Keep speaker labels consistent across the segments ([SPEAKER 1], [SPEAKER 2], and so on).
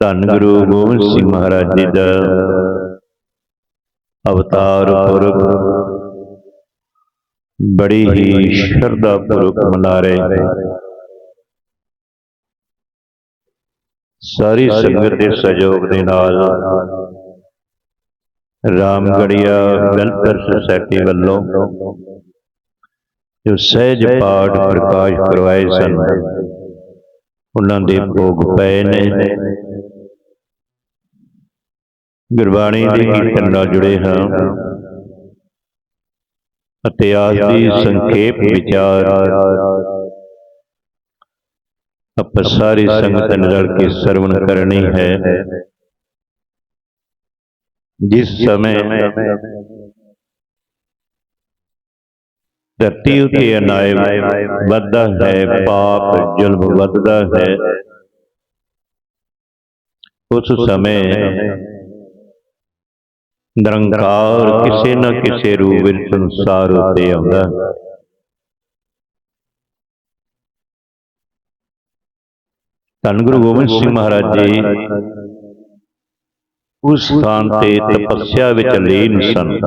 [SPEAKER 1] ਧੰਨ ਗੁਰੂ ਗੋਬਿੰਦ ਸਿੰਘ ਮਹਾਰਾਜ ਜੀ ਦਾ ਅਵਤਾਰ ਪੁਰਬ। ਬੜੀ ਹੀ ਸ਼ਰਧਾ ਪੂਰਵਕ ਮਨਾ ਰਹੇ। ਸਾਰੀ ਸੰਗਤ ਦੇ ਸਹਿਯੋਗ ਦੇ ਨਾਲ ਰਾਮਗੜੀਆ ਵੈਲਫੇਅਰ ਸੁਸਾਇਟੀ ਵੱਲੋਂ ਜੋ ਸਹਿਜ ਪਾਠ ਪ੍ਰਕਾਸ਼ ਕਰਵਾਏ ਸਨ। ਉਹਨਾਂ ਦੇ ਭੋਗ ਪਏ ਨੇ। ਗੁਰਬਾਣੀ ਦੇ ਕੀਰਤਨ ਨਾਲ ਜੁੜੇ ਹਾਂ। ਅਤੇ ਆਜ ਦੀ ਸੰਖੇਪ ਵਿਚਾਰ। ਆਪਾਂ ਸਾਰੀ ਸੰਗਤ ਨੇ ਰਲ ਕੇ ਸਰਵਣ ਕਰਨੀ ਹੈ। ਜਿਸ ਸਮੇਂ ਧਰਤੀ ਉਤੇ ਅਨਾਇ ਵੱਧਦਾ ਹੈ ਪਾਪ ਜ਼ੁਲਮ ਵੱਧਦਾ ਹੈ। ਉਸ ਸਮੇਂ ਨਿਰੰਕਾਰ ਕਿਸੇ ਨਾ ਕਿਸੇ ਰੂਪ ਵਿੱਚ ਸੰਸਾਰ ਉਤੇ ਆਉਂਦਾ। ਧੰਨ ਗੁਰੂ ਗੋਬਿੰਦ ਸਿੰਘ ਮਹਾਰਾਜ ਜੀ ਉਸ ਸਥਾਨ ਤੇ ਤਪੱਸਿਆ ਵਿੱਚ ਲੀਨ ਸਨ।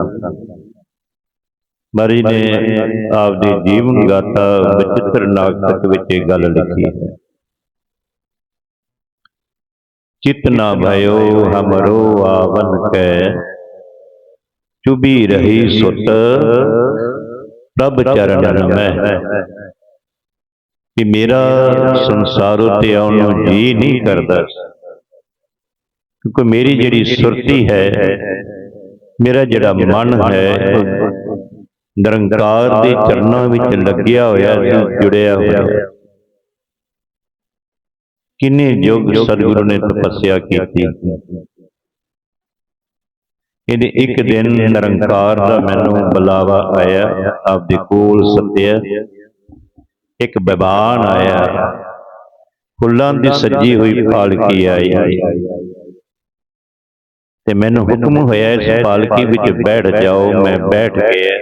[SPEAKER 1] ਮਹਾਰਾਜ ਨੇ ਆਪਦੇ ਜੀਵਨ ਗਾਥਾ ਬਚਿੱਤਰ ਨਾਟਕ ਵਿੱਚ ਇਹ ਗੱਲ ਲਿਖੀ ਹੈ। ਚਿਤ ਨਾ ਭਇਓ ਹਮਰੋ ਆਵਨ ਕੈ। ਚੁਬੀ ਰਹੀ ਸੁਤ ਪ੍ਰਭ ਚਰਨ ਮੈਂ ਕਿ ਮੇਰਾ ਸੰਸਾਰ ਉਤੇ ਆਉਣ ਨੂੰ ਜੀ ਨਹੀਂ ਕਰਦਾ। ਕਿਉਂਕਿ ਮੇਰੀ ਜਿਹੜੀ ਸੁਰਤੀ ਹੈ ਮੇਰਾ ਜਿਹੜਾ ਮਨ ਹੈ ਨਿਰੰਕਾਰ ਦੇ ਚਰਨਾਂ ਵਿੱਚ ਲੱਗਿਆ ਹੋਇਆ ਜੁੜਿਆ ਹੋਇਆ। ਕਿੰਨੇ ਯੁੱਗ ਸਤਿਗੁਰੂ ਨੇ ਤਪੱਸਿਆ ਕੀਤੀ। ਇਹਦੇ ਇੱਕ ਦਿਨ ਨਿਰੰਕਾਰ ਦਾ ਮੈਨੂੰ ਬੁਲਾਵਾ ਆਇਆ। ਆਪਦੇ ਕੋਲ ਸੱਦਿਆ। ਇੱਕ ਬਿਬਾਨ ਆਇਆ। ਫੁੱਲਾਂ ਦੀ ਸੱਜੀ ਹੋਈ ਪਾਲਕੀ ਆਈ। ਤੇ ਮੈਨੂੰ ਹੁਕਮ ਹੋਇਆ ਇਸ ਪਾਲਕੀ ਵਿੱਚ ਬੈਠ ਜਾਓ ਮੈਂ ਬੈਠ ਗਿਆ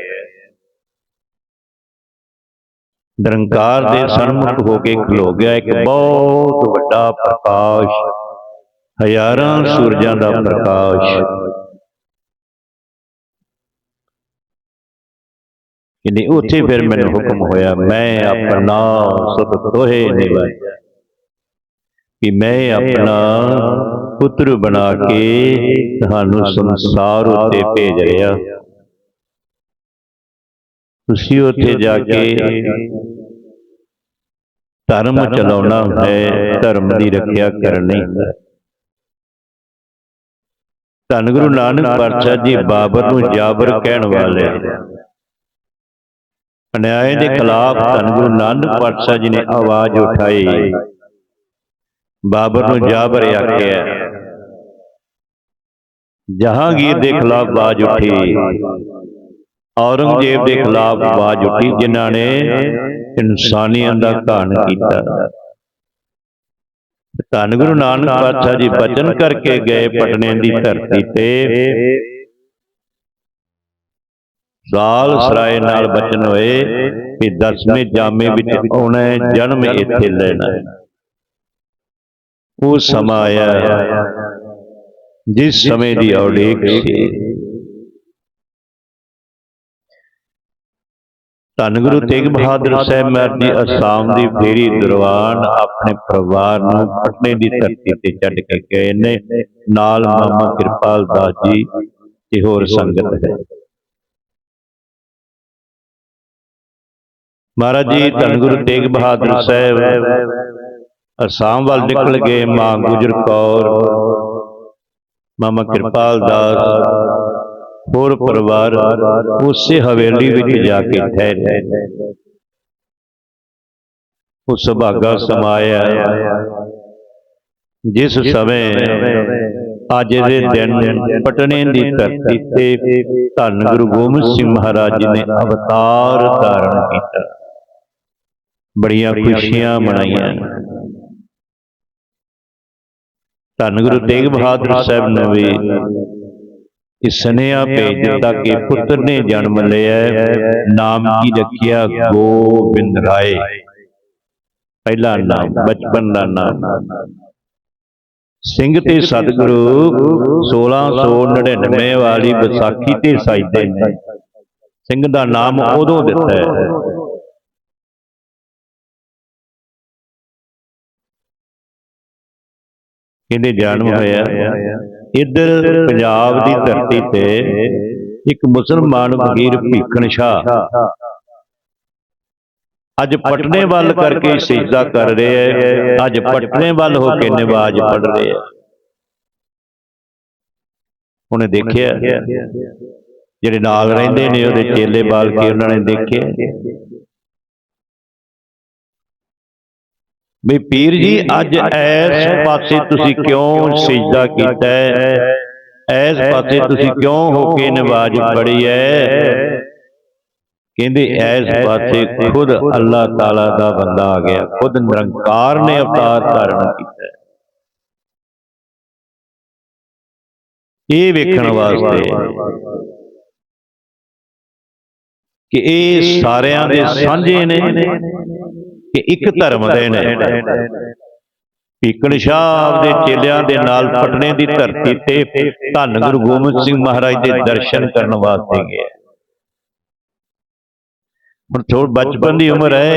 [SPEAKER 1] ਨਿਰੰਕਾਰ ਦੇ ਸਨਮੁਖ ਹੋ ਕੇ ਖਲੋ ਗਿਆ ਇੱਕ ਬਹੁਤ ਵੱਡਾ ਪ੍ਰਕਾਸ਼। ਹਜ਼ਾਰਾਂ ਸੂਰਜਾਂ ਦਾ ਪ੍ਰਕਾਸ਼। ਕਿਨੇ ਉੱਥੇ ਫਿਰ ਮੈਨੂੰ ਹੁਕਮ ਹੋਇਆ ਮੈਂ ਆਪਣਾ ਸੁਧ ਤੋਹੇ ਨਿਵਾਇਆ ਕਿ ਮੈਂ ਆਪਣਾ ਪੁੱਤਰ ਬਣਾ ਕੇ ਤੁਹਾਨੂੰ ਸੰਸਾਰ ਉੱਤੇ ਭੇਜ ਰਿਹਾ। ਤੁਸੀਂ ਉੱਥੇ ਜਾ ਕੇ ਧਰਮ ਚਲਾਉਣਾ ਹੈ ਧਰਮ ਦੀ ਰੱਖਿਆ ਕਰਨੀ ਹੈ। ਧੰਨ ਗੁਰੂ ਨਾਨਕ ਪਾਤਸ਼ਾਹ ਜੀ ਬਾਬਰ ਨੂੰ ਜਾਬਰ ਕਹਿਣ ਵਾਲੇ ਅਨਿਆਏ ਦੇ ਖਿਲਾਫ ਧੰਨ ਗੁਰੂ ਨਾਨਕ ਪਾਤਸ਼ਾਹ ਜੀ ਨੇ ਆਵਾਜ਼ ਉਠਾਈ। ਬਾਬਰ ਨੂੰ ਜਾਬਰ ਆਖਿਆ। ਜਹਾਂਗੀਰ ਦੇ ਖਿਲਾਫ ਆਵਾਜ਼ ਉੱਠੀ। ਔਰੰਗਜ਼ੇਬ ਦੇ ਖਿਲਾਫ ਆਵਾਜ਼ ਉੱਠੀ ਜਿਨ੍ਹਾਂ ਨੇ ਇਨਸਾਨੀਅਤ ਦਾ ਘਾਣ ਕੀਤਾ। ਧੰਨ ਗੁਰੂ ਨਾਨਕ ਪਾਤਸ਼ਾਹ ਜੀ ਬਚਨ ਕਰਕੇ ਗਏ ਪਟਨੇ ਦੀ ਧਰਤੀ ਤੇ। ਸਾਲ ਸਰਾਏ ਨਾਲ ਬਚਨ ਹੋਏ ਕਿ ਦਸਵੇਂ ਜਾਮੇ ਵਿੱਚ ਆਉਣਾ ਹੈ, ਜਨਮ ਇੱਥੇ ਲੈਣਾ ਹੈ। ਉਹ ਸਮਾਂ ਆਇਆ ਜਿਸ ਸਮੇਂ ਦੀ ਔੜੇਕ ਸੀ। ਧੰਨ ਗੁਰੂ ਤੇਗ ਬਹਾਦਰ ਸਾਹਿਬ ਮਹਾਰਾਜ ਜੀ ਅਸਾਮ ਦੀ ਫੇਰੀ ਦਰਵਾਨ ਆਪਣੇ ਪਰਿਵਾਰ ਨੂੰ ਪਟਨੇ ਦੀ ਧਰਤੀ ਤੇ ਛੱਡ ਕੇ ਗਏ ਨੇ। ਨਾਲ ਮਾਮਾ ਕਿਰਪਾਲ ਦਾਸ ਜੀ ਤੇ ਹੋਰ ਸੰਗਤ ਹੈ। ਮਹਾਰਾਜ ਜੀ ਧੰਨ ਗੁਰੂ ਤੇਗ ਬਹਾਦਰ ਸਾਹਿਬ। ਅਸਾਮ ਵੱਲ ਨਿਕਲ ਗਏ ਮਾਂ ਗੁਜਰ ਕੌਰ। ਮਾਮਾ ਕਿਰਪਾਲ ਦਾਸ। ਹੋਰ ਪਰਿਵਾਰ ਉਸੇ ਹਵੇਲੀ ਵਿੱਚ ਜਾ ਕੇ ਠਹਿਰੇ। ਉਸ ਸੁਭਾਗਾ ਸਮਾਇਆ। ਜਿਸ ਸਮੇਂ ਅੱਜ ਦੇ ਦਿਨ ਪਟਨੇ ਦੀ ਧਰਤੀ ਤੇ ਧੰਨ ਗੁਰੂ ਗੋਬਿੰਦ ਸਿੰਘ ਮਹਾਰਾਜ ਜੀ ਨੇ ਅਵਤਾਰ ਧਾਰਨ ਕੀਤਾ। ਬੜੀਆਂ ਖੁਸ਼ੀਆਂ ਮਨਾਈਆਂ। ਧੰਨ ਗੁਰੂ ਤੇਗ ਬਹਾਦਰ ਸਾਹਿਬ ਨੇ ਵੀ ਇਹ ਸੁਨੇਹਾ ਭੇਜ ਦਿੱਤਾ ਕਿ ਪੁੱਤਰ ਨੇ ਜਨਮ ਲਿਆ ਨਾਮ ਕੀ ਰੱਖਿਆ ਗੋਬਿੰਦ ਰਾਏ। ਪਹਿਲਾ ਨਾਮ ਬਚਪਨ ਦਾ ਨਾਮ। ਸਿੰਘ ਤੇ ਸਤਿਗੁਰੂ 1699 ਵਾਲੀ ਵਿਸਾਖੀ ਤੇ ਸਜਦੇ ਨੇ। ਸਿੰਘ ਦਾ ਨਾਮ ਉਦੋਂ ਦਿੱਤਾ ਹੈ। ਕਹਿੰਦੇ ਜਨਮ ਹੋਇਆ। ਇੱਧਰ ਪੰਜਾਬ ਦੀ ਧਰਤੀ ਤੇ ਇੱਕ ਮੁਸਲਮਾਨ ਫਕੀਰ ਭੀਖਣ ਸ਼ਾਹ। ਅੱਜ ਪਟਨੇ ਵੱਲ ਕਰਕੇ ਸਿਜਦਾ ਕਰ ਰਿਹਾ ਹੈ ਅੱਜ ਪਟਨੇ ਵੱਲ ਹੋ ਕੇ ਨਿਵਾਜ਼ ਪੜ ਰਿਹਾ ਹੈ ਉਹਨੇ ਦੇਖਿਆ, ਜਿਹੜੇ ਨਾਲ ਰਹਿੰਦੇ ਨੇ, ਉਹਦੇ ਚੇਲੇ ਬਾਲ ਕੇ ਉਹਨਾਂ ਨੇ ਦੇਖਿਆ ਵੀ ਪੀਰ ਜੀ ਅੱਜ ਐਸ ਪਾਸੇ ਤੁਸੀਂ ਕਿਉਂ ਸਿਜਦਾ ਕੀਤਾ? ਹੈ? ਐਸ ਪਾਸੇ ਤੁਸੀਂ ਕਿਉਂ ਹੋ ਕੇ ਨਮਾਜ਼ ਪੜ੍ਹੀ ਹੈ? ਕਹਿੰਦੇ ਐਸ ਪਾਸੇ ਖੁਦ ਅੱਲਾਹ ਤਾਲਾ ਦਾ ਬੰਦਾ ਆ ਗਿਆ। ਖੁਦ ਨਿਰੰਕਾਰ ਨੇ ਅਵਤਾਰ ਧਾਰਨ ਕੀਤਾ। ਇਹ ਵੇਖਣ ਵਾਸਤੇ ਕਿ ਇਹ ਸਾਰਿਆਂ ਦੇ ਸਾਂਝੇ ਨੇ। ਕਿ ਇੱਕ ਧਰਮ ਦੇ ਨੇ। ਭੀਕਣ ਸ਼ਾਹ ਦੇ ਚੇਲਿਆਂ ਦੇ ਨਾਲ ਪਟਨੇ ਦੀ ਧਰਤੀ ਤੇ ਧੰਨ ਗੁਰੂ ਗੋਬਿੰਦ ਸਿੰਘ ਮਹਾਰਾਜ ਦੇ ਦਰਸ਼ਨ ਕਰਨ ਵਾਸਤੇ ਗਏ। ਹੁਣ ਥੋੜ ਬਚਪਨ ਦੀ ਉਮਰ ਹੈ।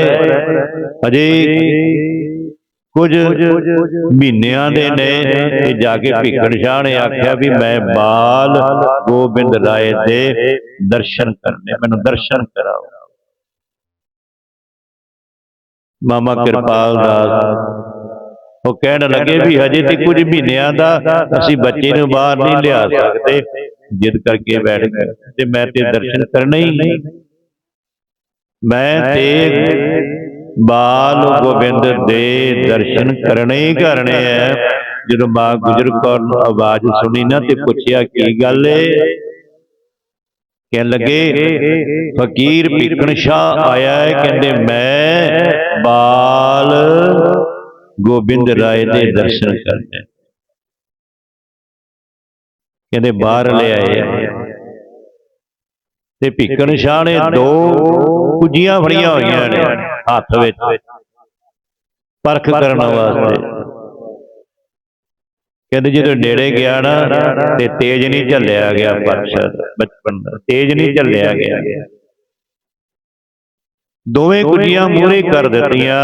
[SPEAKER 1] ਅਜੇ ਕੁਝ ਮਹੀਨਿਆਂ ਦੇ ਨੇ ਤੇ ਜਾ ਕੇ ਭੀਕਣ ਸ਼ਾਹ ਨੇ ਆਖਿਆ ਵੀ ਮੈਂ ਬਾਲ ਗੋਬਿੰਦ ਰਾਏ ਦੇ ਦਰਸ਼ਨ ਕਰਨੇ ਮੈਨੂੰ ਦਰਸ਼ਨ ਕਰਾਓ। ਮਾਮਾ ਕਿਰਪਾਲ ਦਾਸ ਉਹ ਕਹਿਣ ਲੱਗੇ ਵੀ ਹਜੇ ਤੇ ਕੁਝ ਮਹੀਨਿਆਂ ਦਾ ਅਸੀਂ ਬੱਚੇ ਨੂੰ ਬਾਹਰ ਨਹੀਂ ਲਿਆ ਸਕਦੇ। ਜਿੱਦ ਕਰਕੇ ਬੈਠ ਗਏ। ਤੇ ਮੈਂ ਤੇ ਦਰਸ਼ਨ ਕਰਨੇ ਹੀ ਮੈਂ ਤੇ ਬਾਲ ਗੋਬਿੰਦ ਦੇ ਦਰਸ਼ਨ ਕਰਨੇ ਹੀ ਕਰਨੇ ਐ ਜਦੋਂ ਮਾਂ ਗੁਜਰ ਕੌਰ ਨੂੰ ਆਵਾਜ਼ ਸੁਣੀ ਨਾ ਤੇ ਪੁੱਛਿਆ, ਕੀ ਗੱਲ ਏ? ਕਹਿਣ ਲੱਗੇ ਫਕੀਰ ਭੀਖਣ ਸ਼ਾਹ ਆਇਆ ਹੈ ਕਹਿੰਦੇ ਮੈਂ ਬਾਲ ਗੋਬਿੰਦ ਰਾਏ ਦੇ ਦਰਸ਼ਨ ਕਰਨੇ। ਕਹਿੰਦੇ ਬਾਹਰ ਲੈ ਆਏ। ਤੇ ਭੀਖਣ ਸ਼ਾਹ ਨੇ ਦੋ ਕੁੱਜੀਆਂ ਫੜੀਆਂ ਹੋਈਆਂ ਨੇ ਹੱਥ ਵਿੱਚ ਪਰਖ ਕਰਨ ਵਾਸਤੇ। ਕਹਿੰਦੇ ਜਦੋਂ ਨੇੜੇ ਗਿਆ ਨਾ ਤੇ ਤੇਜ ਨਹੀਂ ਝੱਲਿਆ ਗਿਆ ਪਰਸ਼ਦ ਬਚਪਨ ਦਾ ਤੇਜ ਨਹੀਂ ਝੱਲਿਆ ਗਿਆ। ਦੋਵੇਂ ਕੁੱਜੀਆਂ ਮੂਹਰੇ ਕਰ ਦਿੱਤੀਆਂ।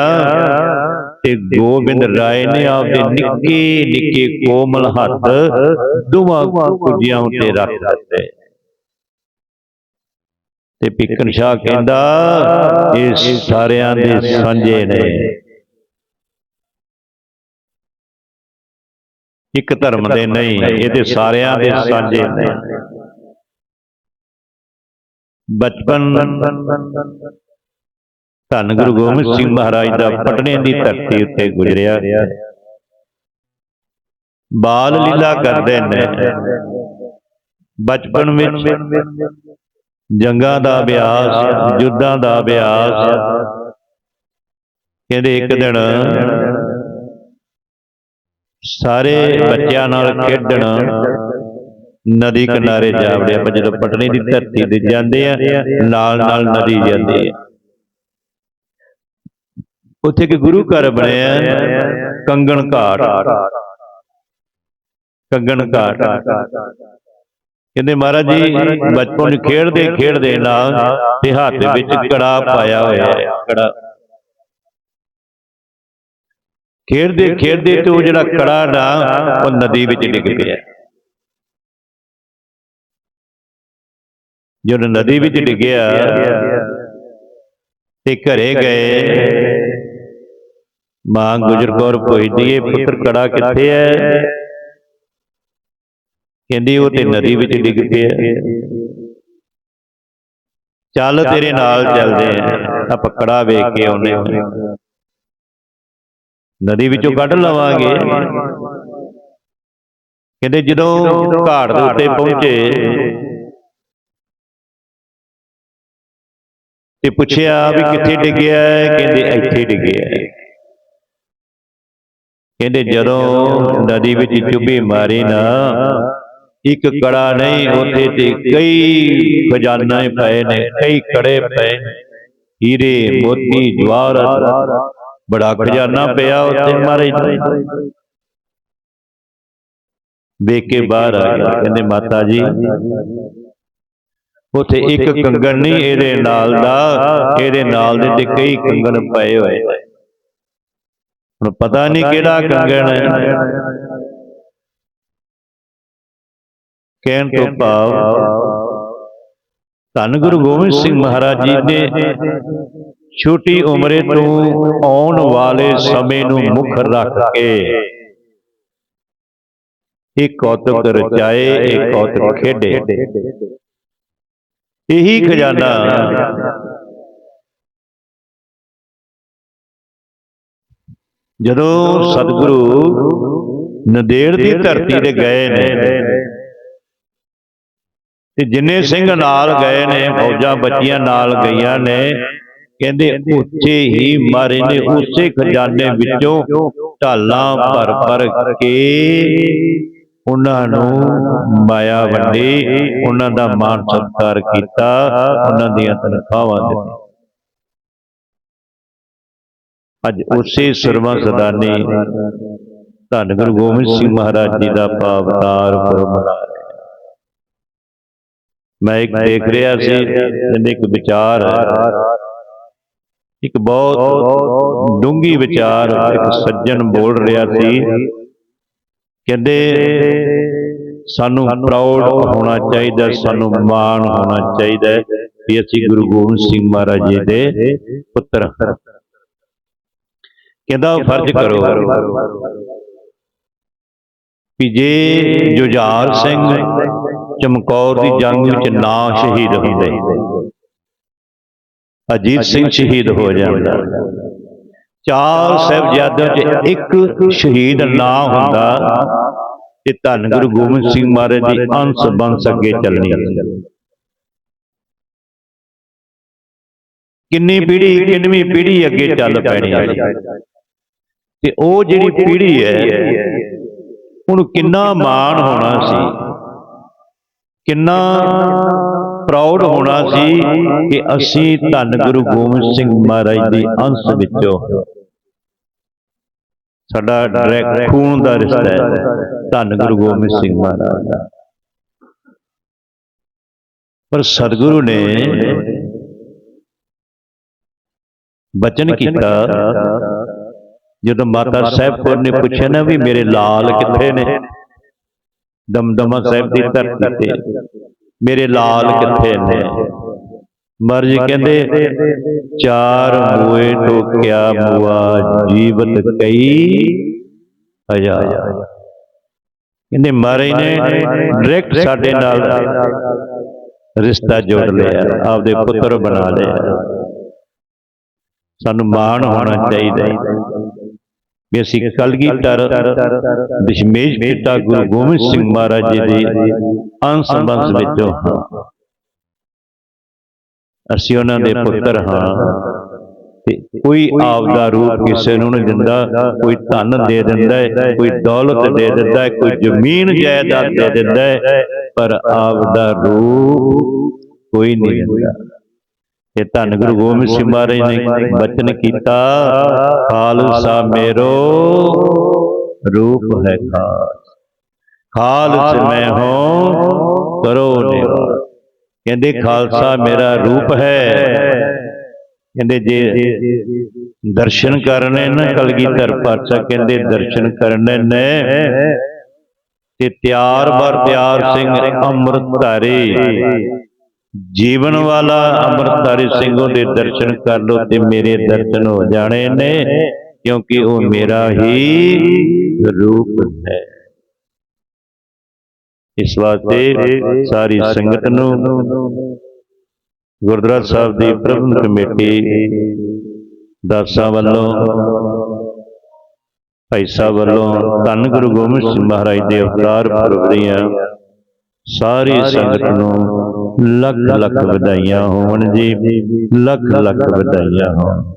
[SPEAKER 1] ਤੇ ਗੋਬਿੰਦ ਰਾਏ ਨੇ ਆਪਦੇ ਨਿੱਕੇ ਨਿੱਕੇ ਕੋਮਲ ਹੱਥ ਦੋਵਾਂ ਕੁੱਜੀਆਂ ਉੱਤੇ ਰੱਖ ਦਿੱਤੇ। ਤੇ ਪਿੱਕਣ ਸ਼ਾਹ ਕਹਿੰਦਾ ਇਹ ਸਾਰਿਆਂ ਦੇ ਸਾਂਝੇ ਨੇ। ਇੱਕ ਧਰਮ ਦੇ ਨਹੀਂ ਇਹ ਤੇ ਸਾਰਿਆਂ ਦੇ ਸਾਂਝੇ ਨੇ। ਬਚਪਨ ਧੰਨ ਗੁਰੂ ਗੋਬਿੰਦ ਸਿੰਘ ਮਹਾਰਾਜ ਦਾ ਪਟਨੇ ਦੀ ਧਰਤੀ ਉੱਤੇ ਗੁਜ਼ਰਿਆ। ਬਾਲ ਲੀਲਾ ਕਰਦੇ ਨੇ। ਬਚਪਨ ਵਿੱਚ ਜੰਗਾਂ ਦਾ ਅਭਿਆਸ ਯੁੱਧਾਂ ਦਾ ਅਭਿਆਸ। ਕਹਿੰਦੇ ਇੱਕ ਦਿਨ ਸਾਰੇ ਬੱਚਿਆਂ ਨਾਲ ਖੇਡਣ। ਨਦੀ ਕਿਨਾਰੇ ਜਾ ਆਪਾਂ ਜਦੋਂ ਪਟਨੇ ਦੀ ਧਰਤੀ ਤੇ ਜਾਂਦੇ ਆ ਨਾਲ ਨਾਲ ਨਦੀ ਜਾਂਦੀ ਹੈ ਉੱਥੇ ਇੱਕ ਗੁਰੂ ਘਰ ਬਣਿਆ ਕੰਗਣ ਘਾਟ। ਕੰਗਣ ਘਾਟ। ਕਹਿੰਦੇ ਮਹਾਰਾਜ ਜੀ ਬਚਪਨ ਖੇਡਦੇ ਖੇਡਦੇ ਨਾਲ ਤੇ ਹੱਥ ਵਿੱਚ ਕੜਾ ਪਾਇਆ ਹੋਇਆ। ਹੈ ਕੜਾ ਖੇਡਦੇ ਖੇਡਦੇ ਤੇ ਉਹ ਜਿਹੜਾ ਕੜਾ ਨਾ ਉਹ ਨਦੀ ਵਿੱਚ ਡਿੱਗ ਪਿਆ। ਜਦੋਂ ਨਦੀ ਵਿੱਚ ਡਿੱਗਿਆ ਤੇ ਘਰੇ ਗਏ। ਮਾਂ ਗੁਜਰ ਕੌਰ ਪੁੱਛਦੀ ਏ ਪੁੱਤਰ ਕੜਾ ਕਿੱਥੇ ਹੈ? ਕਹਿੰਦੀ ਉਹ ਤੇ ਨਦੀ ਵਿੱਚ ਡਿੱਗ ਪਿਆ। ਚੱਲ ਤੇਰੇ ਨਾਲ ਚੱਲਦੇ ਆ ਆਪਾਂ ਕੜਾ ਵੇਖ ਕੇ ਆਉਨੇ ਨਦੀ ਵਿੱਚੋਂ ਕੱਢ ਲਵਾਂਗੇ। ਕਹਿੰਦੇ ਜਦੋਂ ਘਾਟ ਦੇ ਉੱਤੇ ਪਹੁੰਚੇ ਤੇ ਪੁੱਛਿਆ ਵੀ ਕਿੱਥੇ ਡਿੱਗਿਆ ਹੈ? ਕਹਿੰਦੇ ਇੱਥੇ ਡਿੱਗਿਆ ਕਹਿੰਦੇ ਜਦੋਂ ਨਦੀ ਵਿੱਚ ਚੁੱਭੀ ਮਾਰੀ ਨਾ ਇੱਕ ਕੜਾ ਨਹੀਂ ਉੱਥੇ ਤੇ ਕਈ ਖਜ਼ਾਨੇ ਪਏ ਨੇ ਕਈ ਕੜੇ ਪਏ ਹੀਰੇ ਮੋਤੀ ਜਵਾਹਰਤ ਬੜਾ ਖਜ਼ਾਨਾ ਪਿਆ ਉੱਥੇ ਮਹਾਰਾਜ ਵੇਖ ਕੇ ਬਾਹਰ ਆ ਗਿਆ ਕਹਿੰਦੇ ਮਾਤਾ ਜੀ। ਉਥੇ ਇੱਕ ਕੰਗਣ ਨਹੀਂ ਇਹਦੇ ਨਾਲ ਦਾ ਇਹਦੇ ਨਾਲ ਦੇ ਤੇ ਕਈ ਕੰਗਣ ਪਏ ਹੋਏ। ਹੁਣ ਪਤਾ ਨਹੀਂ ਕਿਹੜਾ ਕੰਗਣ ਹੈ। ਕਹਿਣ ਤੋਂ ਭਾਵ ਧੰਨ ਗੁਰੂ ਗੋਬਿੰਦ ਸਿੰਘ ਮਹਾਰਾਜ ਜੀ ਨੇ ਛੋਟੀ ਉਮਰੇ ਤੋਂ ਆਉਣ ਵਾਲੇ ਸਮੇਂ ਨੂੰ ਮੁੱਖ ਰੱਖ ਕੇ। ਇਹ ਕੌਤਕ ਰਚਾਏ ਇਹ ਕੌਤਕ ਖੇਡੇ। ਇਹੀ ਖਜ਼ਾਨਾ। ਜਦੋਂ ਸਤਿਗੁਰੂ ਨਦੇੜ ਦੀ ਧਰਤੀ ਤੇ ਗਏ ਨੇ ਤੇ ਜਿੰਨੇ ਸਿੰਘ ਨਾਲ ਗਏ ਨੇ ਫੌਜਾਂ ਬੱਚੀਆਂ ਨਾਲ ਗਈਆਂ ਨੇ। ਕਹਿੰਦੇ ਉੱਥੇ ਹੀ ਮਾਰੇ ਨੇ ਉਸੇ ਖਜ਼ਾਨੇ ਵਿੱਚੋਂ ਢਾਲਾਂ ਭਰ ਭਰ ਕੇ ਉਹਨਾਂ ਨੂੰ ਮਾਇਆ ਵੰਡੀ, ਉਹਨਾਂ ਦਾ ਮਾਣ ਸਤਿਕਾਰ ਕੀਤਾ, ਉਹਨਾਂ ਦੀਆਂ ਤਨਖਾਹਾਂ ਦਿੱਤੀਆਂ। ਅੱਜ ਉਸੇ ਸਰਵਾ ਸਦਾਨੀ ਧੰਨ ਗੁਰੂ ਗੋਬਿੰਦ ਸਿੰਘ ਮਹਾਰਾਜ ਜੀ ਦਾ ਪਾਵਤਾਰ ਪੁਰਬ ਮਨਾ ਮੈਂ ਇੱਕ ਦੇਖ ਰਿਹਾ ਸੀ ਇਹਦੇ ਇੱਕ ਵਿਚਾਰ ਇੱਕ ਬਹੁਤ ਡੂੰਗੀ ਵਿਚਾਰ ਇੱਕ ਸੱਜਣ ਬੋਲ ਰਿਹਾ ਸੀ। ਕਹਿੰਦੇ, ਸਾਨੂੰ ਪ੍ਰਾਊਡ ਹੋਣਾ ਚਾਹੀਦਾ, ਸਾਨੂੰ ਮਾਣ ਹੋਣਾ ਚਾਹੀਦਾ ਹੈ ਕਿ ਅਸੀਂ ਗੁਰੂ ਗੋਬਿੰਦ ਸਿੰਘ ਮਹਾਰਾਜ ਜੀ ਦੇ ਪੁੱਤਰ ਹਾਂ। ਕਹਿੰਦਾ ਫਰਜ਼ ਕਰੋ ਕਿ ਜੇ ਜੁਝਾਰ ਸਿੰਘ ਚਮਕੌਰ ਦੀ ਜੰਗ ਵਿੱਚ ਨਾ ਸ਼ਹੀਦ ਹੁੰਦੇ ਅਜੀਤ ਸਿੰਘ ਸ਼ਹੀਦ ਹੋ ਜਾਂਦਾ। ਚਾਰ ਸਾਹਿਬਜ਼ਾਦਿਆਂ 'ਚ ਇੱਕ ਸ਼ਹੀਦ ਨਾ ਹੁੰਦਾ ਤੇ ਧੰਨ ਗੁਰੂ ਗੋਬਿੰਦ ਸਿੰਘ ਮਹਾਰਾਜ ਦੀ ਅੰਸ਼ ਬੰਸ ਅੱਗੇ ਚੱਲਣੀ। ਕਿੰਨੀ ਪੀੜ੍ਹੀ ਕਿੰਨਵੀਂ ਪੀੜ੍ਹੀ ਅੱਗੇ ਚੱਲ ਪੈਣੀ ਹੈ? ਤੇ ਉਹ ਜਿਹੜੀ ਪੀੜ੍ਹੀ ਹੈ ਉਹਨੂੰ ਕਿੰਨਾ ਮਾਣ ਹੋਣਾ ਸੀ? ਕਿੰਨਾ ਪ੍ਰਾਊਡ ਹੋਣਾ ਸੀ ਕਿ ਅਸੀਂ ਧੰਨ ਗੁਰੂ ਗੋਬਿੰਦ ਸਿੰਘ ਮਹਾਰਾਜ ਦੀ ਅੰਸ਼ ਵਿੱਚੋਂ। ਸਾਡਾ ਡਾਇਰੈਕਟ ਖੂਨ ਦਾ ਰਿਸ਼ਤਾ ਹੈ। ਧੰਨ ਗੁਰੂ ਗੋਬਿੰਦ ਸਿੰਘ ਮਹਾਰਾਜ ਦਾ। ਪਰ ਸਤਿਗੁਰੂ ਨੇ ਬਚਨ ਕੀਤਾ ਜਦੋਂ ਮਾਤਾ ਸਾਹਿਬ ਕੌਰ ਨੇ ਪੁੱਛਿਆ ਨਾ ਵੀ ਮੇਰੇ ਲਾਲ ਕਿੱਥੇ ਨੇ? ਦਮਦਮਾ ਸਾਹਿਬ ਦੀ ਧਰਤੀ ਤੇ। ਮੇਰੇ ਲਾਲ ਕਿੱਥੇ ਨੇ? ਮਰਜ ਕਹਿੰਦੇ ਚਾਰ ਮੂਏ ਟੋਕਿਆ ਮੂਆ ਜੀਵਤ ਕਈ ਹਜ਼ਾਰ। ਕਹਿੰਦੇ ਮਹਾਰਾਜ ਨੇ ਡਾਇਰੈਕਟ ਸਾਡੇ ਨਾਲ ਰਿਸ਼ਤਾ ਜੋੜ ਲਿਆ ਆਪਦੇ ਪੁੱਤਰ ਬਣਾ ਲਿਆ। ਸਾਨੂੰ ਮਾਣ ਹੋਣਾ ਚਾਹੀਦਾ। ਕਿ ਅਸੀਂ ਕਲਗੀਧਰ ਦਸ਼ਮੇਸ਼ ਪਿਤਾ ਗੁਰੂ ਗੋਬਿੰਦ ਸਿੰਘ ਮਹਾਰਾਜ ਜੀ ਦੀ ਅੰਸ਼ ਬੰਸ ਵਿੱਚੋਂ ਹਾਂ। ਅਸੀਂ ਉਹਨਾਂ ਦੇ ਪੁੱਤਰ ਹਾਂ। ਤੇ ਕੋਈ ਆਪਦਾ ਰੂਪ ਕਿਸੇ ਨੂੰ ਨਹੀਂ ਦਿੰਦਾ ਕੋਈ ਧਨ ਦੇ ਦਿੰਦਾ ਹੈ ਕੋਈ ਦੌਲਤ ਦੇ ਦਿੰਦਾ ਹੈ ਕੋਈ ਜ਼ਮੀਨ ਜਾਇਦਾਦ ਦੇ ਦਿੰਦਾ ਹੈ ਪਰ ਆਪਦਾ ਰੂਪ ਕੋਈ ਨਹੀਂ ਦਿੰਦਾ। ਇਹ ਧੰਨ ਗੁਰੂ ਗੋਬਿੰਦ ਸਿੰਘ ਮਹਾਰਾਜ ਨੇ ਬਚਨ ਕੀਤਾ, ਖਾਲਸਾ ਮੇਰੋ ਰੂਪ ਹੈ ਖਾਸ ਖਾਲਸ ਮੈਂ ਹਾਂ, ਕਰੋ ਨਿਵਾਸ ਕਹਿੰਦੇ ਖਾਲਸਾ ਮੇਰਾ ਰੂਪ ਹੈ। ਕਹਿੰਦੇ ਜੇ ਦਰਸ਼ਨ ਕਰਨੇ ਨਾ ਕਲਗੀਧਰ ਪਾਤਸ਼ਾਹ ਕਹਿੰਦੇ ਦਰਸ਼ਨ ਕਰਨੇ ਨੇ। ਤੇ ਤਿਆਰ ਬਰ ਤਿਆਰ ਸਿੰਘ ਅੰਮ੍ਰਿਤ ਧਾਰੇ। ਜੀਵਨ ਵਾਲਾ ਅੰਮ੍ਰਿਤਧਾਰੀ ਸਿੰਘੋਂ ਦੇ ਦਰਸ਼ਨ ਕਰ ਲੋ ਤੇ ਮੇਰੇ ਦਰਸ਼ਨ ਹੋ ਜਾਣੇ ਨੇ, ਕਿਉਂਕਿ ਉਹ ਮੇਰਾ ਹੀ ਰੂਪ ਹੈ। ਇਸ ਵਾਸਤੇ ਸਾਰੀ ਸੰਗਤ ਨੂੰ ਗੁਰਦੁਆਰਾ ਸਾਹਿਬ ਦੀ ਪ੍ਰਬੰਧ ਕਮੇਟੀ ਦਾਸਾਂ ਵੱਲੋਂ, ਭਾਈ ਸਾਹਿਬ ਵੱਲੋਂ ਧੰਨ ਗੁਰੂ ਗੋਬਿੰਦ ਸਿੰਘ ਮਹਾਰਾਜ ਦੇ ਅਵਤਾਰ ਪੁਰਬ ਦੀਆਂ ਸਾਰੀ ਸੰਗਤ ਨੂੰ ਲੱਖ ਲੱਖ ਵਧਾਈਆਂ ਹੋਣ ਜੀ ਲੱਖ ਲੱਖ ਵਧਾਈਆਂ ਹੋਣ।